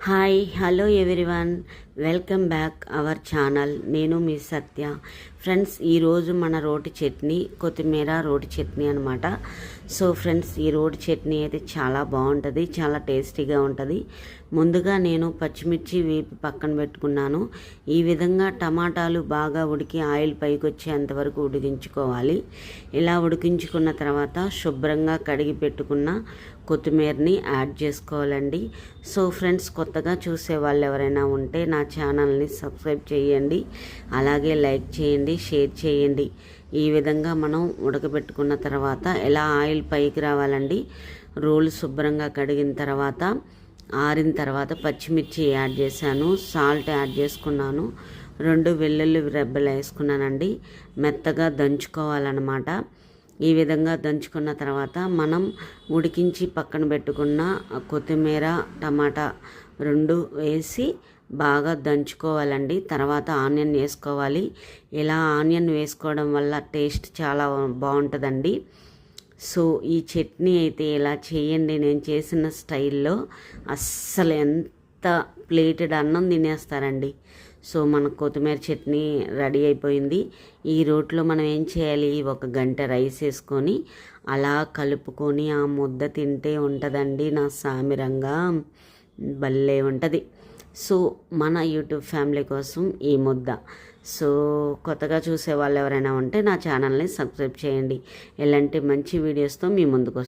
Hi hello everyone Welcome back our channel. నేను మీ సత్య. Friends ఈరోజు మన రోటి చట్నీ కొత్తిమీర రోటి చట్నీ అనమాట సో ఫ్రెండ్స్ ఈ రోటి చట్నీ అయితే చాలా బాగుంటుంది చాలా టేస్టీగా ఉంటుంది. ముందుగా నేను పచ్చిమిర్చి వేపి పక్కన పెట్టుకున్నాను. ఈ విధంగా టమాటాలు బాగా ఉడికి ఆయిల్ పైకి వచ్చేంత వరకు ఉడికించుకోవాలి. ఇలా ఉడికించుకున్న తర్వాత శుభ్రంగా కడిగి పెట్టుకున్న కొత్తిమీరని యాడ్ చేసుకోవాలండి. సో ఫ్రెండ్స్ కొత్తగా చూసే వాళ్ళు ఎవరైనా ఉంటే నా ఛానల్ని సబ్స్క్రైబ్ చేయండి. అలాగే లైక్ చేయండి షేర్ చేయండి. ఈ విధంగా మనం ఉడకబెట్టుకున్న తర్వాత ఎలా ఆయిల్ పైకి రావాలండి? రోలు శుభ్రంగా కడిగిన తర్వాత ఆరిన తర్వాత పచ్చిమిర్చి యాడ్ చేశాను సాల్ట్ యాడ్ చేసుకున్నాను. రెండు వెల్లుల్లి రెబ్బలు వేసుకున్నానండి. మెత్తగా దంచుకోవాలన్నమాట. ఈ విధంగా దంచుకున్న తర్వాత మనం ఉడికించి పక్కన పెట్టుకున్న కొత్తిమీర టమాటా రెండు వేసి బాగా దంచుకోవాలండి. తర్వాత ఆనియన్ వేసుకోవాలి. ఇలా ఆనియన్ వేసుకోవడం వల్ల టేస్ట్ చాలా బాగుంటుందండి. సో ఈ చట్నీ అయితే ఇలా చేయండి. నేను చేసిన స్టైల్లో అస్సలు ఎంత ప్లేటెడ్ అన్నం తినేస్తారండి. సో మన కొత్తిమీర చట్నీ రెడీ అయిపోయింది. ఈ రోట్లో మనం ఏం చేయాలి? ఒక గంట రైస్ వేసుకొని అలా కలుపుకొని ఆ ముద్ద తింటే ఉంటుందండి. నా సామిరంగా భలే ఉంటుంది. సో మన యూట్యూబ్ ఫ్యామిలీ కోసం ఈ ముద్ద. సో కొత్తగా చూసే వాళ్ళు ఎవరైనా ఉంటే నా ఛానల్ని సబ్స్క్రైబ్ చేయండి. ఇలాంటి మంచి వీడియోస్తో మీ ముందుకు